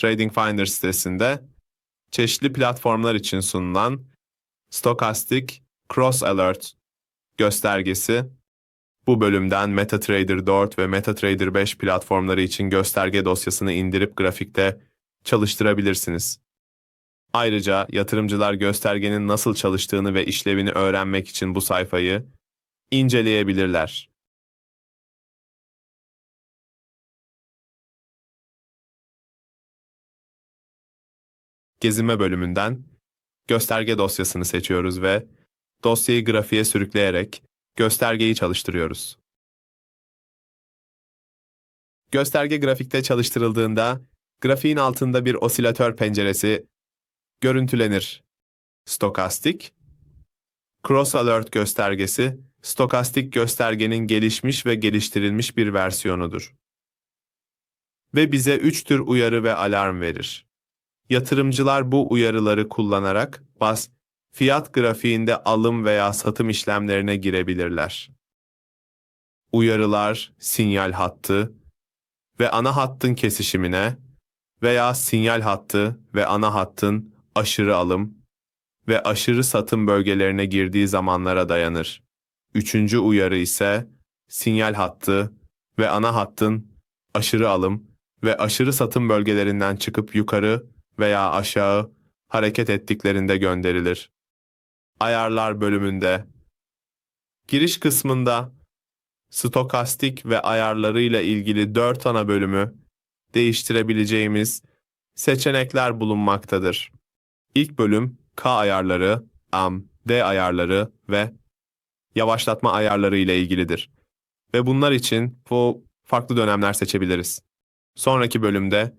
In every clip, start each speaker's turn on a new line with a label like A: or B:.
A: Trading Finder sitesinde çeşitli platformlar için sunulan Stochastic Cross Alert göstergesi bu bölümden MetaTrader 4 ve MetaTrader 5 platformları için gösterge dosyasını indirip grafikte çalıştırabilirsiniz. Ayrıca yatırımcılar göstergenin nasıl çalıştığını ve işlevini öğrenmek için bu sayfayı inceleyebilirler. Gezime bölümünden gösterge dosyasını seçiyoruz ve dosyayı grafiğe sürükleyerek göstergeyi çalıştırıyoruz. Gösterge grafikte çalıştırıldığında grafiğin altında bir osilatör penceresi görüntülenir. Stokastik Cross Alert göstergesi, stokastik göstergenin gelişmiş ve geliştirilmiş bir versiyonudur. Ve bize üç tür uyarı ve alarm verir. Yatırımcılar bu uyarıları kullanarak bas fiyat grafiğinde alım veya satım işlemlerine girebilirler. Uyarılar, sinyal hattı ve ana hattın kesişimine veya sinyal hattı ve ana hattın aşırı alım ve aşırı satım bölgelerine girdiği zamanlara dayanır. Üçüncü uyarı ise sinyal hattı ve ana hattın aşırı alım ve aşırı satım bölgelerinden çıkıp yukarı veya aşağı hareket ettiklerinde gönderilir. Ayarlar bölümünde giriş kısmında stokastik ve ayarlarıyla ilgili dört ana bölümü değiştirebileceğimiz seçenekler bulunmaktadır. İlk bölüm K ayarları, AM, D ayarları ve yavaşlatma ayarları ile ilgilidir. Ve bunlar için bu farklı dönemler seçebiliriz. Sonraki bölümde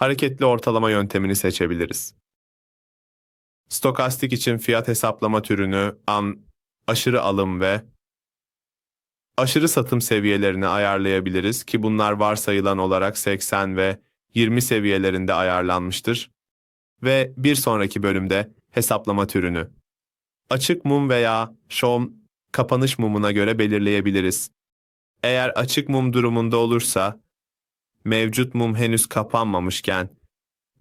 A: hareketli ortalama yöntemini seçebiliriz. Stokastik için fiyat hesaplama türünü an, aşırı alım ve aşırı satım seviyelerini ayarlayabiliriz ki bunlar varsayılan olarak 80 ve 20 seviyelerinde ayarlanmıştır. Ve bir sonraki bölümde hesaplama türünü açık mum veya şom kapanış mumuna göre belirleyebiliriz. Eğer açık mum durumunda olursa mevcut mum henüz kapanmamışken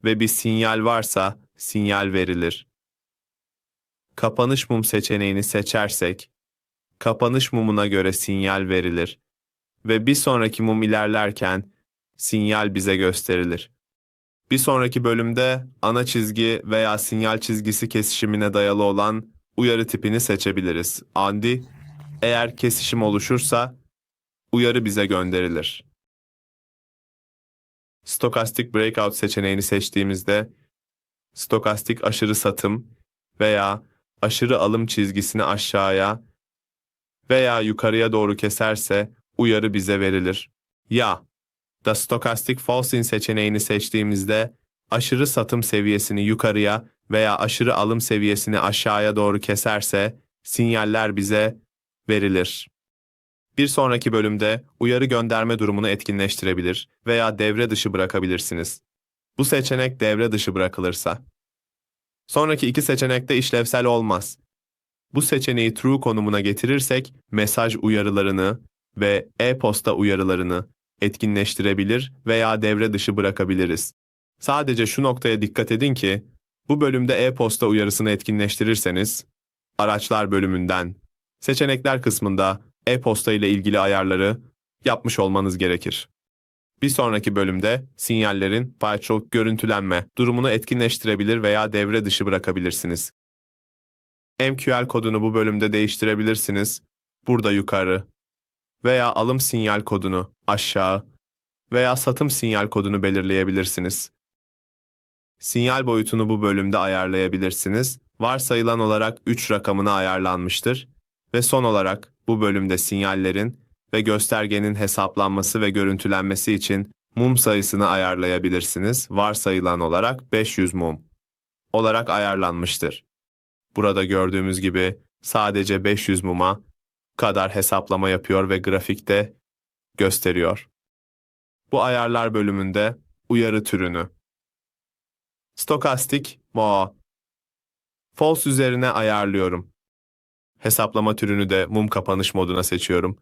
A: ve bir sinyal varsa sinyal verilir. Kapanış mum seçeneğini seçersek, kapanış mumuna göre sinyal verilir ve bir sonraki mum ilerlerken sinyal bize gösterilir. Bir sonraki bölümde ana çizgi veya sinyal çizgisi kesişimine dayalı olan uyarı tipini seçebiliriz. Andi, eğer kesişim oluşursa uyarı bize gönderilir. Stokastik Breakout seçeneğini seçtiğimizde stokastik aşırı satım veya aşırı alım çizgisini aşağıya veya yukarıya doğru keserse uyarı bize verilir. Ya da Stochastic False seçeneğini seçtiğimizde aşırı satım seviyesini yukarıya veya aşırı alım seviyesini aşağıya doğru keserse sinyaller bize verilir. Bir sonraki bölümde uyarı gönderme durumunu etkinleştirebilir veya devre dışı bırakabilirsiniz. Bu seçenek devre dışı bırakılırsa. Sonraki iki seçenekte işlevsel olmaz. Bu seçeneği true konumuna getirirsek mesaj uyarılarını ve e-posta uyarılarını etkinleştirebilir veya devre dışı bırakabiliriz. Sadece şu noktaya dikkat edin ki bu bölümde e-posta uyarısını etkinleştirirseniz araçlar bölümünden seçenekler kısmında e-posta ile ilgili ayarları yapmış olmanız gerekir. Bir sonraki bölümde sinyallerin çok görüntülenme durumunu etkinleştirebilir veya devre dışı bırakabilirsiniz. MQL kodunu bu bölümde değiştirebilirsiniz. Burada yukarı veya alım sinyal kodunu aşağı veya satım sinyal kodunu belirleyebilirsiniz. Sinyal boyutunu bu bölümde ayarlayabilirsiniz. Varsayılan olarak 3 rakamına ayarlanmıştır ve son olarak bu bölümde sinyallerin ve göstergenin hesaplanması ve görüntülenmesi için mum sayısını ayarlayabilirsiniz. Varsayılan olarak 500 mum olarak ayarlanmıştır. Burada gördüğümüz gibi sadece 500 muma kadar hesaplama yapıyor ve grafikte gösteriyor. Bu ayarlar bölümünde uyarı türünü Stokastik Mo False üzerine ayarlıyorum. Hesaplama türünü de mum kapanış moduna seçiyorum.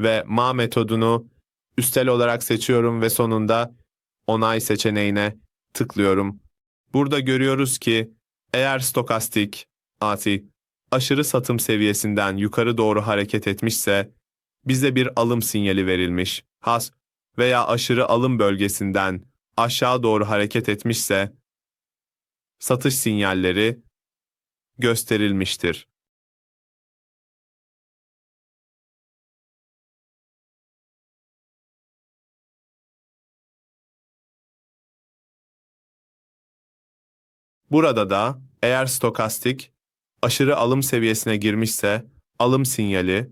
A: Ve ma metodunu üstel olarak seçiyorum ve sonunda onay seçeneğine tıklıyorum. Burada görüyoruz ki eğer stokastik ATI aşırı satım seviyesinden yukarı doğru hareket etmişse bize bir alım sinyali verilmiş. Has veya aşırı alım bölgesinden aşağı doğru hareket etmişse satış sinyalleri gösterilmiştir. Burada da eğer stokastik aşırı alım seviyesine girmişse alım sinyali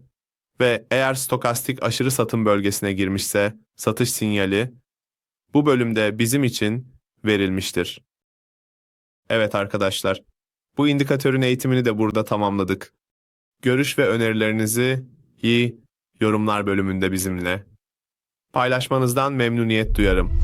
A: ve eğer stokastik aşırı satım bölgesine girmişse satış sinyali bu bölümde bizim için verilmiştir. Evet arkadaşlar, bu indikatörün eğitimini de burada tamamladık. Görüş ve önerilerinizi iyi yorumlar bölümünde bizimle paylaşmanızdan memnuniyet duyarım.